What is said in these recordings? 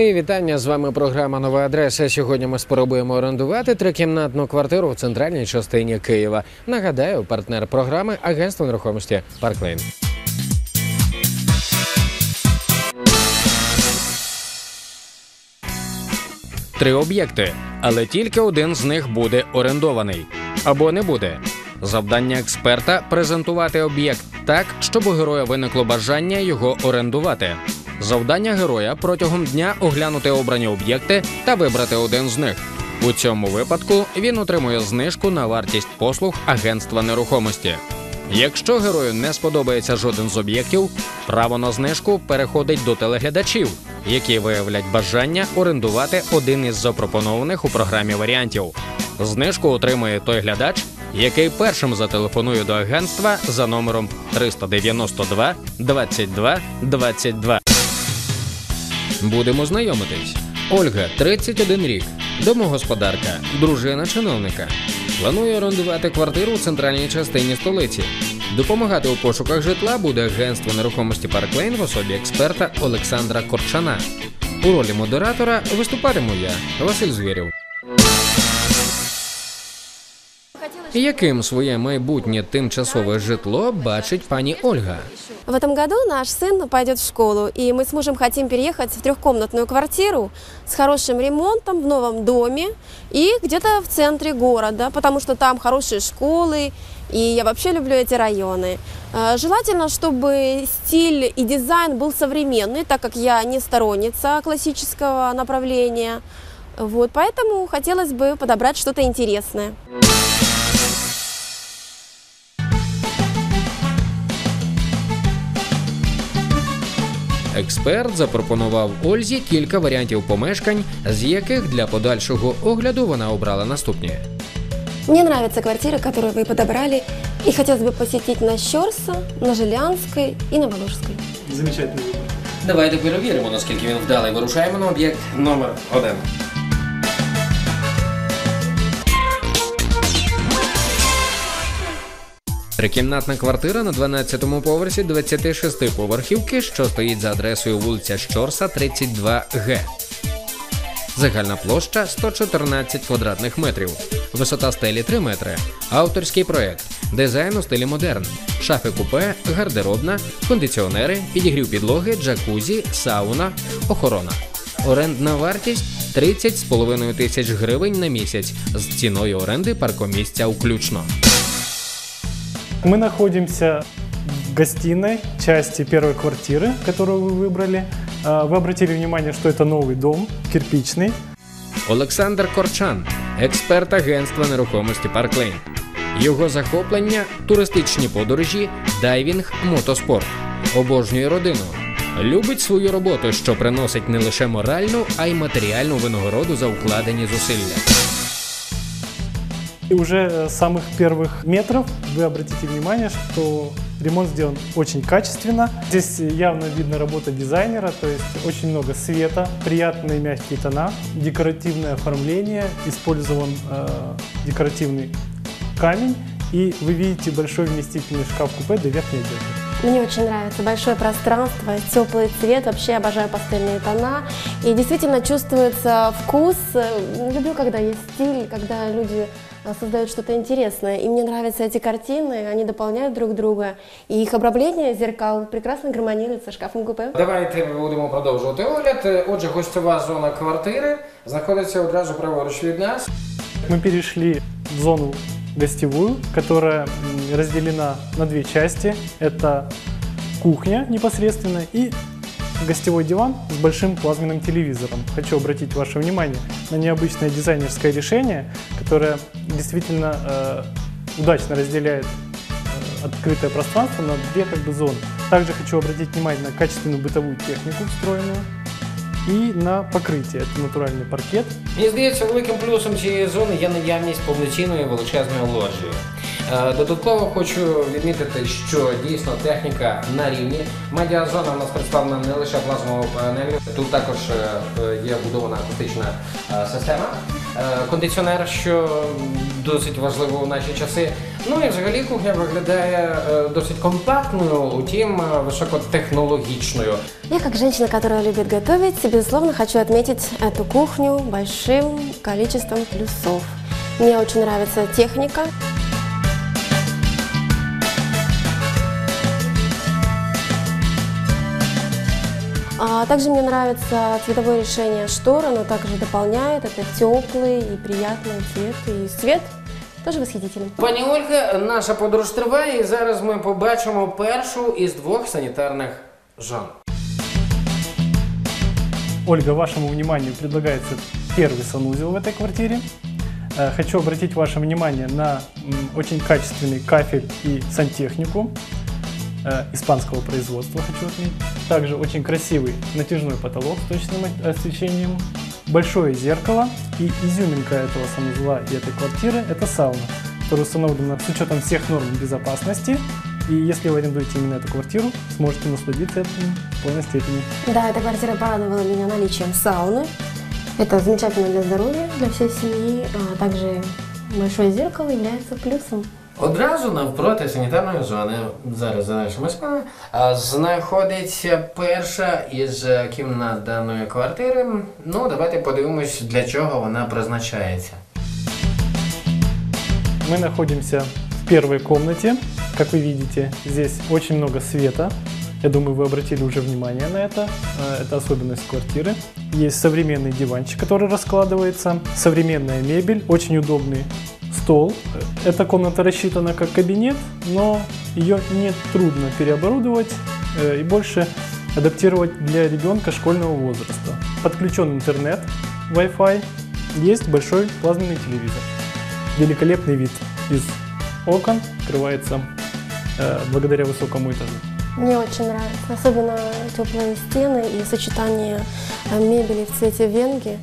Мої вітання з вами. Програма Нова адреса. Сьогодні ми спробуємо орендувати трикімнатну квартиру в центральній частині Києва. Нагадаю, партнер програми Агентство нерухомості Парклейн. Три об'єкти, але тільки один з них буде орендований або не буде. Завдання експерта презентувати об'єкт так, щоб у героя виникло бажання його орендувати. Завдання героя протягом дня оглянути обрані об'єкти та вибрати один з них. У цьому випадку він отримує знижку на вартість послуг агентства нерухомості. Якщо герою не сподобається жоден з об'єктів, право на знижку переходить до телеглядачів, які виявлять бажання орендувати один із запропонованих у програмі варіантів. Знижку отримує той глядач, який першим зателефонує до агентства за номером 392 22 22. Будемо знайомитись. Ольга, 31 рік, домогосподарка, дружина чиновника. Планує орендувати квартиру у центральній частині столиці. Допомагати у пошуках житла буде агентство нерухомості Парклейн в особі експерта Олександра Корчана. У ролі модератора виступатиму я, Василь Звєрєв. Яким своє майбутнє тимчасове житло бачить пані Ольга? В этом году наш сын пойдет в школу, и мы с мужем хотим переехать в трехкомнатную квартиру с хорошим ремонтом в новом доме и где-то в центре города, потому что там хорошие школы, и я вообще люблю эти районы. Э, Желательно, чтобы стиль и дизайн был современный, так как я не сторонница классического направления. Вот, поэтому хотелось бы подобрать что-то интересное. Експерт запропонував Ользі кілька варіантів помешкань, з яких для подальшого огляду вона обрала наступні. Мне нравятся квартиры, которые вы подобрали, и хотелось бы посетить на Щорса, на Жилянской и на Воложской. Замечательный выбор. Давайте перевіримо, наскільки він вдалий. Вирушаємо на об'єкт номер один. Трикімнатна квартира на 12-му поверсі 26 поверхівки, що стоїть за адресою вулиця Щорса, 32Г. Загальна площа 114 квадратних метрів, висота стелі 3 метри, авторський проект, дизайн у стилі модерн, шафи купе, гардеробна, кондиціонери, підігрів підлоги, джакузі, сауна, охорона. Орендна вартість 30,5 тисяч гривень на місяць з ціною оренди паркомісця включно. Мы находимся в гостиной части первой квартиры, которую вы выбрали. А, Вы обратили внимание, что это новый дом, кирпичный. Олександр Корчан, експерт агентства нерухомості Парклейн. Його захоплення туристичні подорожі, дайвінг, мотоспорт. Обожнює родину. Любить свою роботу, що приносить не лише моральну, а й матеріальну винагороду за вкладені зусилля. И уже э, с самых первых метров вы обратите внимание, что ремонт сделан очень качественно. Здесь явно видно работа дизайнера, то есть очень много света, приятные мягкие тона, декоративное оформление, использован э, декоративный камень, и вы видите большой вместительный шкаф-купе для верхней одежды. Мне очень нравится большое пространство, теплый цвет, вообще обожаю пастельные тона. И действительно чувствуется вкус. Э, Люблю, когда есть стиль, когда люди э, создают что-то интересное. И мне нравятся эти картины, они дополняют друг друга. И их обрамление зеркал прекрасно гармонируется с шкафом купе. Давайте будемо продовжувати огляд. Отже, гостьова зона квартири знаходиться одразу праворуч від нас. Мы перешли в зону гостевую, которая м, разделена на две части. Это кухня непосредственно и гостевой диван с большим плазменным телевизором. Хочу обратить ваше внимание на необычное дизайнерское решение, которое действительно э, удачно разделяет э, открытое пространство на две как бы зоны. Также хочу обратить внимание на качественную бытовую технику встроенную и на покрытие. Это натуральный паркет, Мені здається, великим плюсом цієї зони є наявність повноцінної величезної лоджії. Е, Додатково хочу відмітити, що дійсно техніка на рівні. Медіазона у нас представлена не лише плазмовою панелью, тут також е, е, є вбудована акустична система, кондиціонер, що досить важливо у наші часи. Ну і взагалі кухня виглядає досить компактною, утім високотехнологічною. Я, как женщина, которая любит готовить, безусловно, хочу отметить эту кухню большим количеством плюсов. Мне очень нравится техника. А также мне нравится цветовое решение штор, оно также дополняет, это теплый и приятный цвет, и свет тоже восхитительный. Пані Ольга, наша подорож триває, і зараз ми побачимо першу із двох санітарних зон. Ольга, вашему вниманию предлагается первый санузел в этой квартире. Э, Хочу обратить ваше внимание на м, очень качественный кафель и сантехнику э, испанского производства, хочу отметить. Также очень красивый натяжной потолок с точным освещением, большое зеркало и изюминка этого санузла и этой квартиры – это сауна, которая установлена с учетом всех норм безопасности. И если вы арендуете именно эту квартиру, сможете насладиться этим в полной степени. Да, эта квартира порадовала меня наличием сауны. Это замечательно для здоровья, для всей семьи. А также большое зеркало является плюсом. Одразу навпроти санітарної зони, зараз за нашими спинами, а, знаходиться перша із е, кімнат даної квартири. Ну, давайте подивимось, для чого вона призначається. Мы находимся в первой комнате. Как вы видите, здесь очень много света. Я думаю, вы обратили уже внимание на это. Э, Это особенность квартиры. Есть современный диванчик, который раскладывается, современная мебель, очень удобный стол. Эта комната рассчитана как кабинет, но ее не трудно переоборудовать э, и больше адаптировать для ребенка школьного возраста. Подключен интернет, Wi-Fi, есть большой плазменный телевизор великолепный вид из окон открывается э, благодаря высокому этажу. Мне очень нравится, особенно теплые стены и сочетание э, мебели в цвете венги.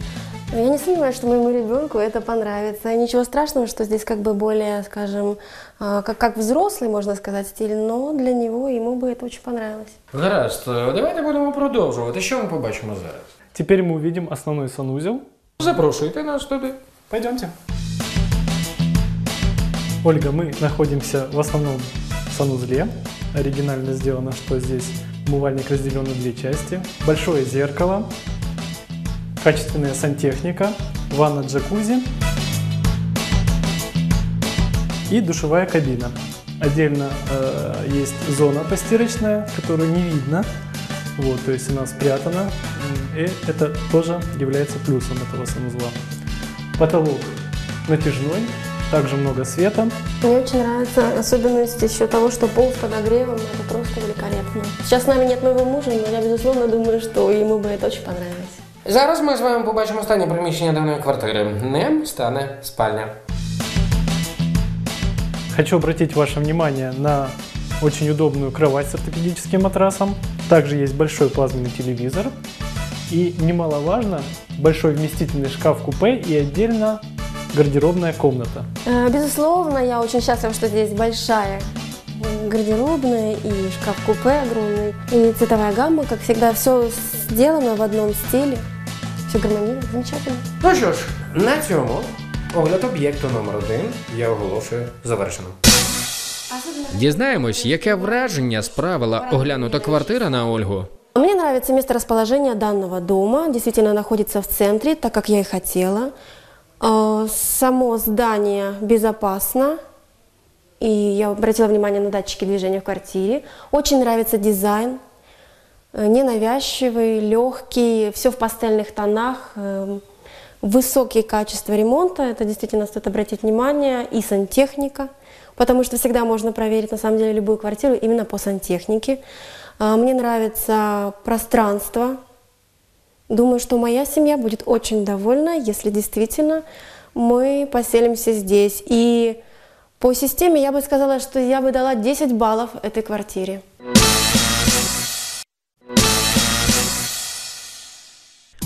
Я не сомневаюсь, что моему ребенку это понравится. Ничего страшного, что здесь как бы более, скажем, э, как, как взрослый, можно сказать, стиль, но для него, ему бы это очень понравилось. Гаразд, давайте будемо продовжувати. Що ми побачимо зараз? Теперь мы увидим основной санузел. Запрошуйте нас туди. Пойдемте. Ольга, мы находимся в основном санузле. Оригинально сделано, что здесь умывальник разделен на две части. Большое зеркало, качественная сантехника, ванна джакузи и душевая кабина. Отдельно э, есть зона постирочная, которую не видно. Вот, то есть она спрятана. И это тоже является плюсом этого санузла. Потолок натяжной, также много света. Мне очень нравится особенность еще того, что пол с подогревом, это просто великолепно. Сейчас с нами нет моего мужа, но я, безусловно, думаю, что ему бы это очень понравилось. Зараз ми з вами побачимо останнє приміщення даної квартири. Ним стане спальня. Хочу обратить ваше внимание на очень удобную кровать с ортопедическим матрасом. Также есть большой плазменный телевизор. И немаловажно, большой вместительный шкаф-купе и отдельно гардеробная комната. Э, Безусловно, я очень счастлива, что здесь большая м, гардеробная и шкаф-купе огромный. И цветовая гамма, как всегда, все сделано в одном стиле. Все гармонирует, замечательно. Ну що ж, на цьому огляд об'єкту номер один я оголошую завершеним. Дізнаємось, яке враження справила оглянута квартира на Ольгу. Мне нравится место расположения данного дома. Действительно находится в центре, так как я и хотела. Э, Само здание безопасно. И я обратила внимание на датчики движения в квартире. Очень нравится дизайн. Э, Ненавязчивый, легкий, все в пастельных тонах. эм, Высокие качества ремонта, это действительно стоит обратить внимание, и сантехника, потому что всегда можно проверить на самом деле любую квартиру именно по сантехнике. А, Мне нравится пространство. Думаю, что моя семья будет очень довольна, если действительно мы поселимся здесь. И по системе я бы сказала, что я бы дала 10 баллов этой квартире.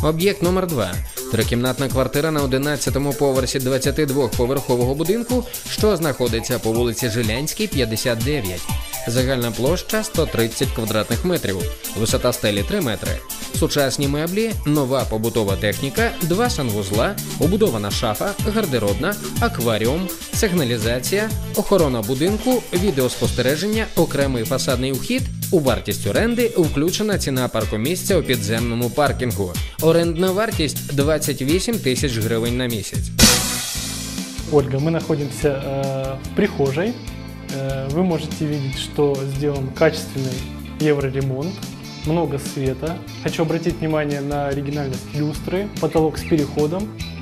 Об'єкт номер 2 трикімнатна квартира на 11-му поверсі 22-поверхового будинку, що знаходиться по вулиці Жилянській, 59. Загальна площа 130 квадратних метрів, висота стелі 3 метри. Сучасні меблі, нова побутова техніка, два санвузла, убудована шафа, гардеробна, акваріум, сигналізація, охорона будинку, відеоспостереження, окремий фасадний вхід. У вартість оренди включена ціна паркомісця у підземному паркінгу. Орендна вартість 28 тисяч гривень на місяць. Ольга, мы находимся э, в прихожей. Э, вы можете видеть, что сделан качественный евроремонт, много света. Хочу обратить внимание на оригинальность люстры, потолок с переходом, э,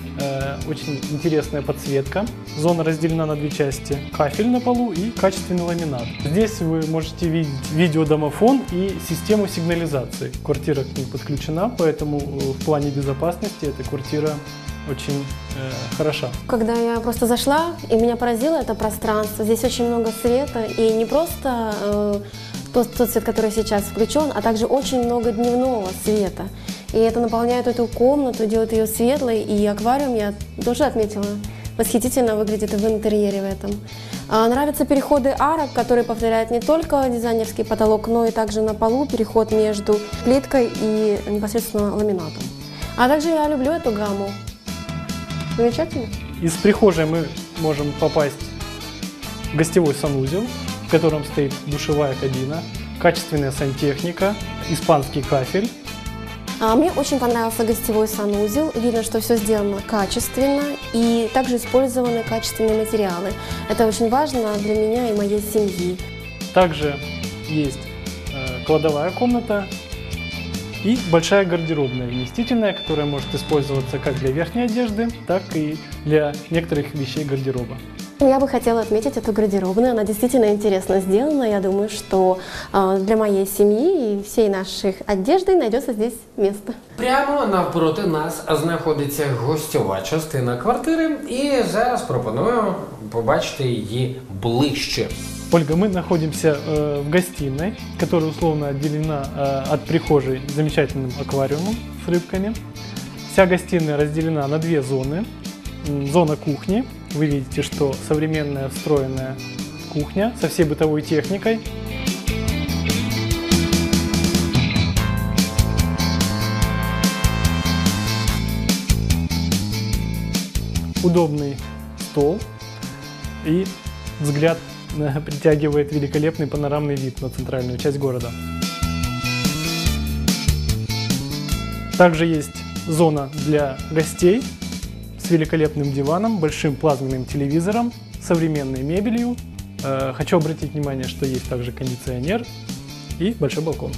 очень интересная подсветка. Зона разделена на две части. Кафель на полу и качественный ламинат. Здесь вы можете видеть видеодомофон и систему сигнализации. Квартира к ней подключена, поэтому э, в плане безопасности эта квартира очень э, хороша. Когда я просто зашла, и меня поразило это пространство. Здесь очень много света, и не просто э, тот, тот свет, который сейчас включен, а также очень много дневного света. И это наполняет эту комнату, делает ее светлой, и аквариум я тоже отметила. Восхитительно выглядит и в интерьере в этом. А, нравятся переходы арок, которые повторяют не только дизайнерский потолок, но и также на полу переход между плиткой и непосредственно ламинатом. А также я люблю эту гамму. Замечательно. Из прихожей мы можем попасть в гостевой санузел, в котором стоит душевая кабина, качественная сантехника, испанский кафель. А, Мне очень понравился гостевой санузел. Видно, что все сделано качественно и также использованы качественные материалы. Это очень важно для меня и моей семьи. Также есть э, кладовая комната и большая гардеробная вместительная, которая может использоваться как для верхней одежды, так и для некоторых вещей гардероба. Я бы хотела отметить эту гардеробную. Она действительно интересно сделана. Я думаю, что а, для моей семьи и всей нашей одежды найдется здесь место. Прямо навпроти нас знаходиться гостьова частина квартири, і зараз пропоную побачити її ближче. Ольга, мы находимся э, в гостиной, которая условно отделена э, от прихожей замечательным аквариумом с рыбками. Вся гостиная разделена на две зоны. М, Зона кухни. вы видите, что современная встроенная кухня со всей бытовой техникой. Удобный стол и взгляд притягивает великолепный панорамный вид на центральную часть города. Также есть зона для гостей с великолепным диваном, большим плазменным телевизором, современной мебелью. Э, Хочу обратить внимание, что есть также кондиционер и большой балкон.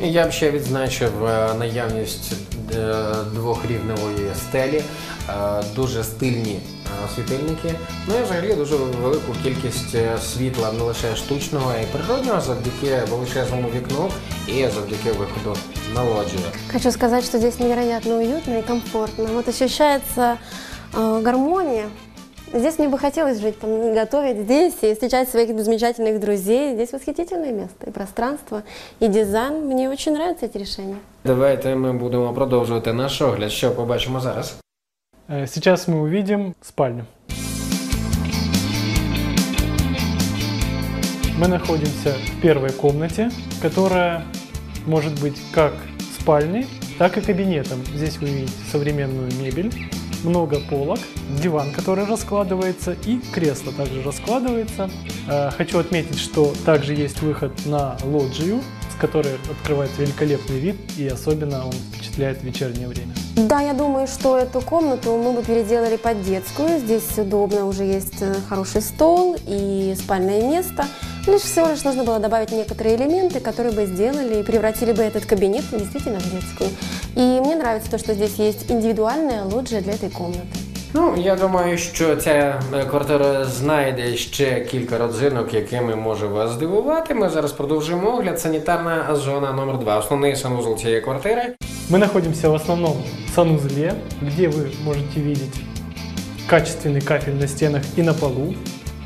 Я б ще відзначив е, наявність е, двохрівневої стелі, е, дуже стильні е, світильники, ну і взагалі дуже велику кількість е, світла не лише штучного, а й природнього завдяки величезному вікну і завдяки виходу на лоджію. Хочу сказать, что здесь невероятно уютно и комфортно. Вот ощущается э, гармония. Здесь мне бы хотелось жить, там, готовить здесь и встречать своих замечательных друзей. Здесь восхитительное место и пространство, и дизайн. Мне очень нравятся эти решения. Давайте ми будемо продовжувати наш огляд. Що побачимо зараз? Э, Сейчас мы увидим спальню. Мы находимся в первой комнате, которая может быть как спальней, так и кабинетом. Здесь вы видите современную мебель, много полок, диван, который раскладывается, и кресло также раскладывается. Э, Хочу отметить, что также есть выход на лоджию, с которой открывается великолепный вид, и особенно он впечатляет в вечернее время. Да, я думаю, что эту комнату мы бы переделали под детскую. Здесь удобно, уже есть э, хороший стол и спальное место. Лишь всего лишь нужно было добавить некоторые элементы, которые бы сделали и превратили бы этот кабинет действительно в детскую. И мне нравится то, что здесь есть индивидуальная лоджия для этой комнаты. Ну, я думаю, що ця е, квартира знайде ще кілька родзинок, якими може вас здивувати. Ми зараз продовжуємо огляд. Санітарна зона номер 2 Основний санузел цієї квартири. Мы находимся в основном санузле, где вы можете видеть качественный кафель на стенах и на полу,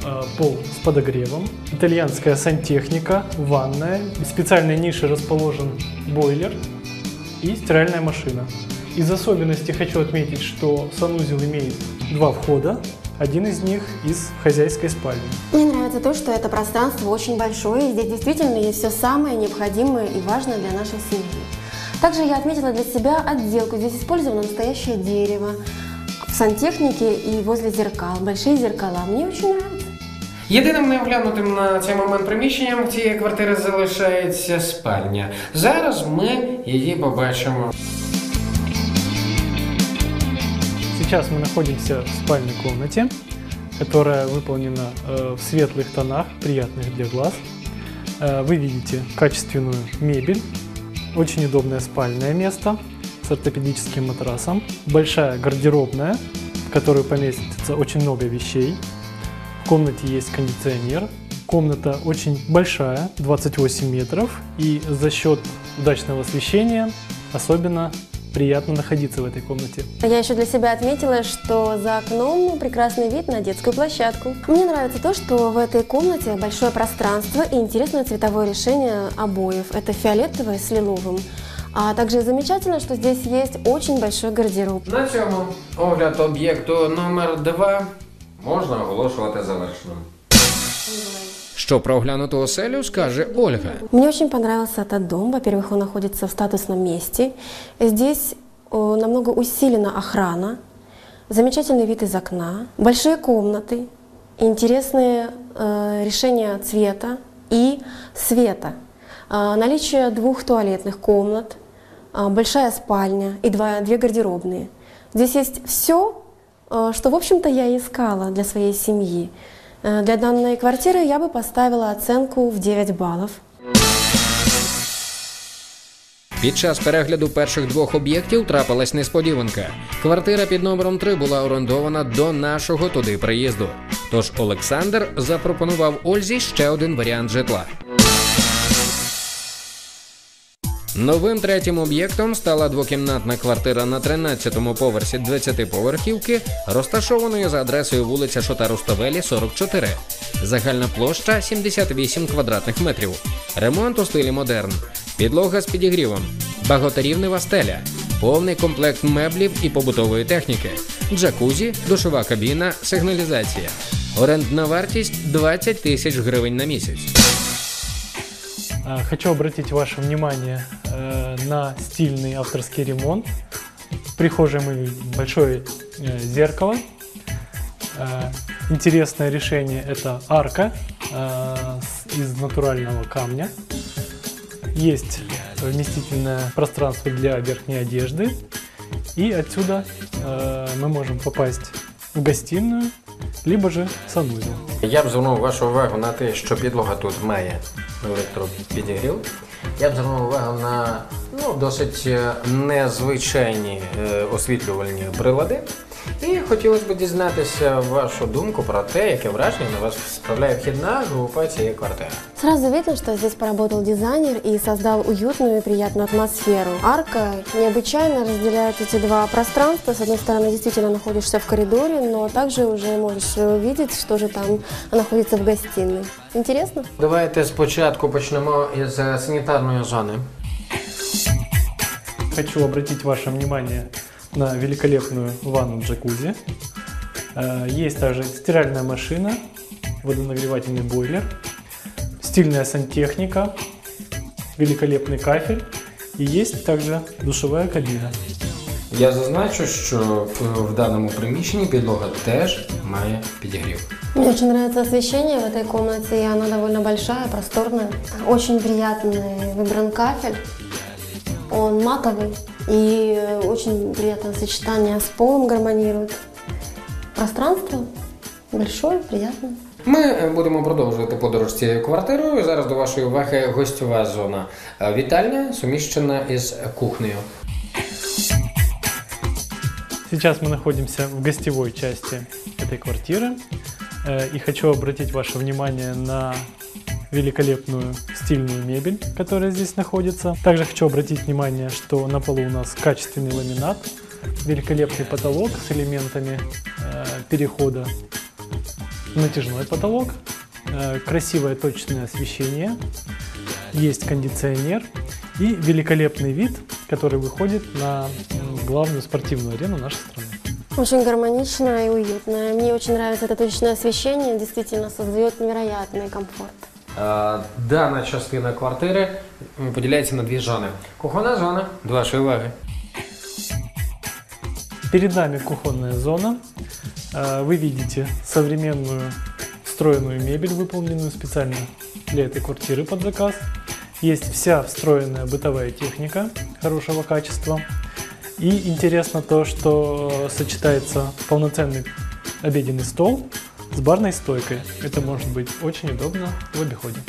э, пол с подогревом, итальянская сантехника, ванная, в специальной нише расположен бойлер и стиральная машина. Из особенностей хочу отметить, что санузел имеет два входа, один из них из хозяйской спальни. Мне нравится то, что это пространство очень большое, и здесь действительно есть все самое необходимое и важное для нашей семьи. Также я отметила для себя отделку. Здесь использовано настоящее дерево, в сантехнике и возле зеркал, большие зеркала. Мне очень нравится. Єдиним неоглянутим на цей момент приміщенням цієї квартири залишається спальня. Зараз ми її побачимо. Сейчас мы находимся в спальной комнате, которая выполнена э, в светлых тонах, приятных для глаз. Э, вы видите качественную мебель, очень удобное спальное место с ортопедическим матрасом, большая гардеробная, в которую поместится очень много вещей. В комнате есть кондиционер. Комната очень большая, 28 метров, и за счет удачного освещения особенно приятно находиться в этой комнате. Я еще для себя отметила, что за окном прекрасный вид на детскую площадку. Мне нравится то, что в этой комнате большое пространство и интересное цветовое решение обоев. Это фиолетовое с лиловым. А также замечательно, что здесь есть очень большой гардероб. На цьому огляд об'єкту номер 2 можна оголошувати завершеним. Що про оглянуту оселю скаже Ольга. Мне очень понравился этот дом. Во-первых, он находится в статусном месте. Здесь э, намного усилена охрана, замечательный вид из окна, большие комнаты, интересные э, решения цвета и света, А, наличие двух туалетных комнат, а, большая спальня и два, две гардеробные. Здесь есть все, что, в общем-то, я искала для своей семьи. Э, Для данной квартиры я бы поставила оценку в 9 баллов. Під час перегляду перших двох об'єктів трапилась несподіванка. Квартира під номером 3 була орендована до нашого туди приїзду. Тож Олександр запропонував Ользі ще один варіант житла. Новим третім об'єктом стала двокімнатна квартира на 13-му поверсі 20-поверхівки, розташованої за адресою вулиця Шота Руставелі, 44. Загальна площа 78 квадратних метрів. Ремонт у стилі модерн. Підлога з підігрівом, багаторівнева стеля, повний комплект меблів і побутової техніки, джакузі, душова кабіна, сигналізація. Орендна вартість 20 тисяч гривень на місяць. А, Хочу обратить ваше внимание э, на стильный авторский ремонт. В прихожей мы видим большое э, зеркало. Э, Интересное решение это арка из натурального камня. Есть вместительное пространство для верхней одежды. И отсюда мы можем попасть в гостиную, либо же в санузел. Я б звернув вашу увагу на те, що підлога тут має електропідігрів. Я б звернув увагу на ну, досить е, незвичайні е, освітлювальні прилади. І хотілося б дізнатися вашу думку про те, яке враження на вас справляє вхідна група цієї квартири. Сразу видно, что здесь поработал дизайнер и создал уютную и приятную атмосферу. Арка необычайно разделяет эти два пространства. С одной стороны, действительно находишься в коридоре, но также уже можешь увидеть, что же там находится в гостиной. Интересно? Давайте спочатку почнемо із е, санітарної зони. Хочу обратить ваше внимание на великолепную ванну джакузи. Э, Есть также стиральная машина, водонагревательный бойлер, стильная сантехника, великолепный кафель и есть также душевая кабина. Я зазначу, що в- в даному приміщенні підлога теж має підігрів. Мне очень нравится освещение в этой комнате, и она довольно большая, просторная. Очень приятный выбран кафель. Он матовый, и э, очень приятное сочетание с полом гармонирует. Пространство большое, приятное. Ми е, будемо продовжувати подорож цією квартирою. Зараз до вашої уваги гостьова зона. Е, Вітальня суміщена із кухнею. Сейчас мы находимся в гостевой части этой квартиры Э, и хочу обратить ваше внимание на великолепную стильную мебель, которая здесь находится. Также хочу обратить внимание, что на полу у нас качественный ламинат, великолепный потолок с элементами э, перехода натяжной потолок, э, красивое точное освещение, есть кондиционер и великолепный вид, который выходит на главную спортивную арену нашей страны. Очень гармоничная и уютная. Мне очень нравится это точечное освещение, действительно создает невероятный комфорт. Е, Дана частина квартири м, поділяється на дві зони. Кухонна зона, до вашої уваги. Перед нами кухонная зона. Э, Вы видите современную встроенную мебель, выполненную специально для этой квартиры под заказ. Есть вся встроенная бытовая техника хорошего качества. И интересно то, что э, сочетается полноценный обеденный стол с барной стойкой. Это может быть очень удобно в обиходе.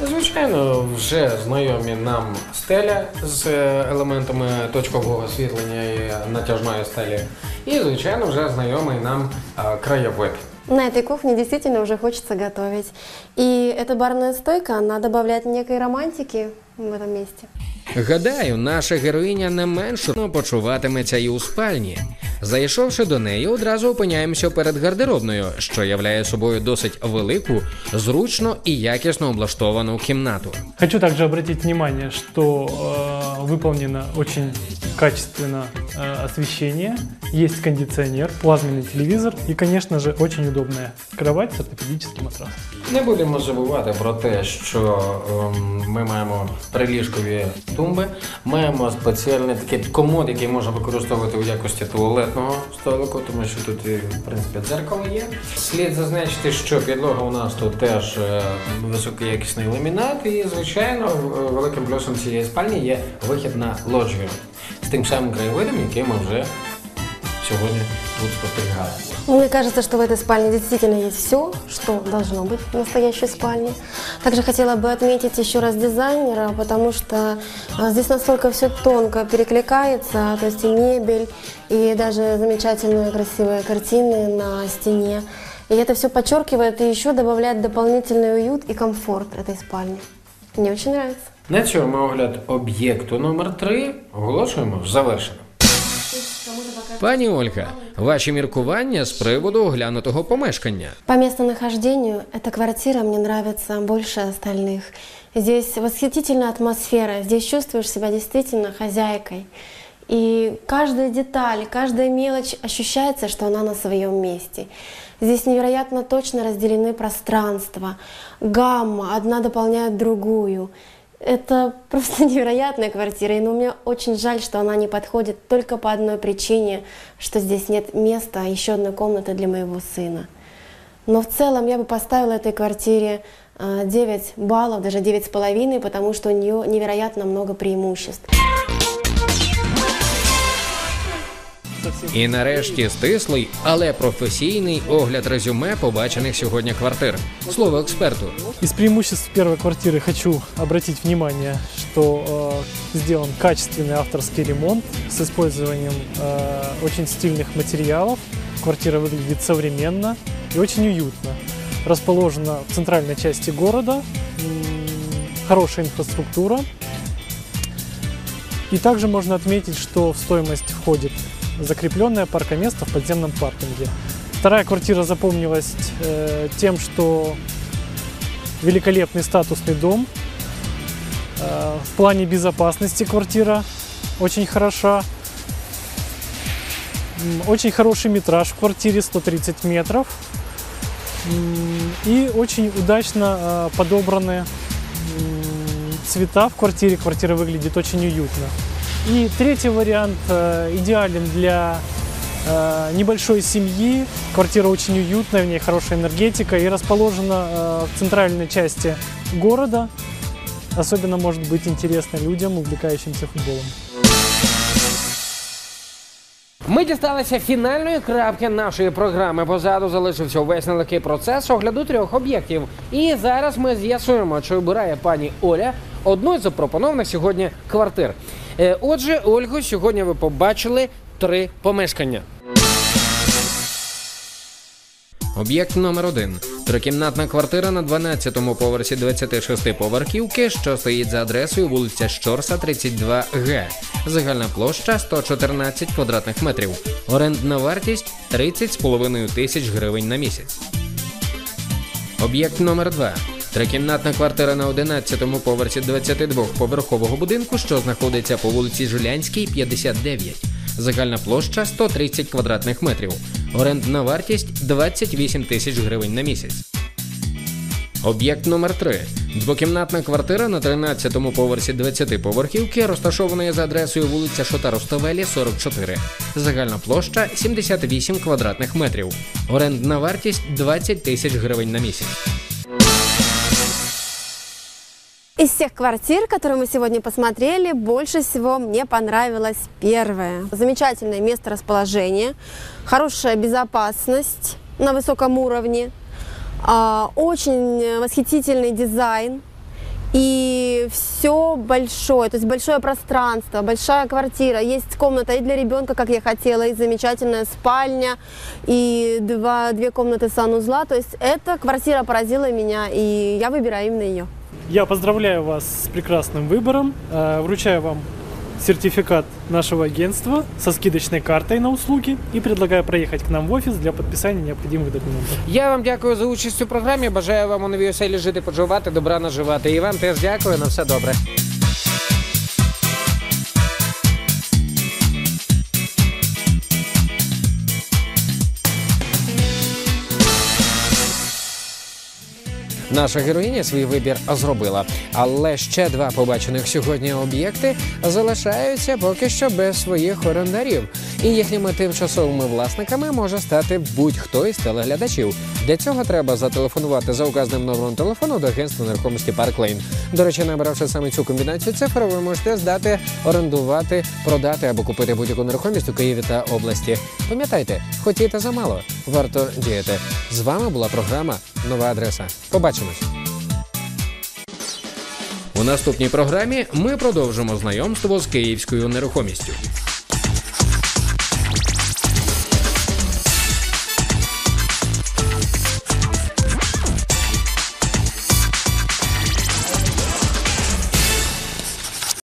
Звичайно, вже знайомі нам стеля з е, елементами точкового освітлення і натяжної стелі. І, звичайно, вже знайомий нам е, краєвид. На этой кухне действительно уже хочется готовить. И эта барная стойка, она добавляет некой романтики в этом месте. Гадаю, наша героїня не менше почуватиметься і у спальні. Зайшовши до неї, одразу опиняємося перед гардеробною, що являє собою досить велику, зручно і якісно облаштовану кімнату. Хочу также обратить внимание, что э, выполнено очень качественно э, освещение, есть кондиционер, плазменный телевизор и, конечно же, очень удобная кровать с ортопедическим матрасом. Не будемо забувати про те, що ем, ми маємо приліжкові тумби, маємо спеціальний такий комод, який можна використовувати у якості туалетного столику, тому що тут в принципі дзеркало є. Слід зазначити, що підлога у нас тут теж е, високоякісний ламінат, і звичайно, великим плюсом цієї спальні є вихід на лоджію з тим самим краєвидом, який ми вже сьогодні тут спостерігаємо. Мне кажется, что в этой спальне действительно есть все, что должно быть в настоящей спальне. Также хотела бы отметить еще раз дизайнера, потому что а, здесь настолько все тонко перекликается, то есть и мебель, и даже замечательные красивые картины на стене. И это все подчеркивает и еще добавляет дополнительный уют и комфорт этой спальни. Мне очень нравится. На цьому огляд об'єкту номер 3 оголошуємо завершеним. Пані Ольга, ваші міркування з приводу оглянутого помешкання. По местонахождению эта квартира мне нравится больше остальных. Здесь восхитительная атмосфера, здесь чувствуешь себя действительно хозяйкой. И каждая деталь, каждая мелочь ощущается, что она на своем месте. Здесь невероятно точно разделены пространства, гамма, одна дополняет другую. это просто невероятная квартира, и ну, мне очень жаль, что она не подходит только по одной причине, что здесь нет места, еще одной комнаты для моего сына. Но в целом я бы поставила этой квартире э, 9 баллов, даже 9,5, потому что у нее невероятно много преимуществ. І нарешті стислий, але професійний огляд резюме побачених сьогодні квартир. Слово експерту. Из преимуществ первой квартиры хочу обратить внимание, что э, сделан качественный авторский ремонт с использованием э, очень стильных материалов. Квартира выглядит современно и очень уютно. Расположена в центральной части города, м, хорошая инфраструктура. И также можно отметить, что в стоимость входит закрепленное паркоместо в подземном паркинге. Вторая квартира запомнилась э, тем, что великолепный статусный дом. Э, В плане безопасности квартира очень хороша. Очень хороший метраж в квартире 130 метров. И очень удачно э, подобраны цвета в квартире. Квартира выглядит очень уютно. И третий вариант э, идеален для э, небольшой семьи. Квартира очень уютная, в ней хорошая энергетика и расположена э, в центральной части города. Особенно может быть интересно людям, увлекающимся футболом. Ми дісталися фінальної крапки нашої програми. Позаду залишився увесь нелегкий процес огляду трьох об'єктів. І зараз ми з'ясуємо, чи обирає пані Оля одну з запропонованих сьогодні квартир. Е, Отже, Ольгу, сьогодні ви побачили три помешкання. Об'єкт номер один. Трикімнатна квартира на 12-му поверсі 26 поверхівки, що стоїть за адресою вулиця Щорса, 32 Г. Загальна площа 114 квадратних метрів. Орендна вартість 30,5 тисяч гривень на місяць. Об'єкт номер 2 Трикімнатна квартира на 11-му поверсі 22-поверхового будинку, що знаходиться по вулиці Жилянській, 59. Загальна площа 130 квадратних метрів. Орендна вартість 28 тисяч гривень на місяць. Об'єкт номер 3 Двокімнатна квартира на 13-му поверсі 20-поверхівки, розташованої за адресою вулиця Шота Руставелі, 44. Загальна площа 78 квадратних метрів. Орендна вартість 20 тисяч гривень на місяць. Из всех квартир, которые мы сегодня посмотрели, больше всего мне понравилась первая. Замечательное место расположения, хорошая безопасность на высоком уровне, а, очень восхитительный дизайн и все большое, то есть большое пространство, большая квартира, есть комната и для ребенка, как я хотела, и замечательная спальня, и два, две комнаты санузла, то есть эта квартира поразила меня, и я выбираю именно ее. Я поздравляю вас с прекрасным выбором. Э, Вручаю вам сертификат нашего агентства со скидочной картой на услуги и предлагаю проехать к нам в офис для подписания необходимых документов. Я вам дякую за участь у програмі. Бажаю вам у новій оселі жити, поживати, добра наживати. І вам теж дякую. На все добре. Наша героїня свій вибір зробила, але ще два побачених сьогодні об'єкти залишаються поки що без своїх орендарів, і їхніми тимчасовими власниками може стати будь-хто із телеглядачів. Для цього треба зателефонувати за указаним номером телефону до агентства нерухомості Парк Лейн. До речі, набравши саме цю комбінацію цифр, ви можете здати, орендувати, продати або купити будь-яку нерухомість у Києві та області. Пам'ятайте, хотіти замало, варто діяти. З вами була програма Нова адреса. Побачимось. У наступній програмі ми продовжимо знайомство з київською нерухомістю.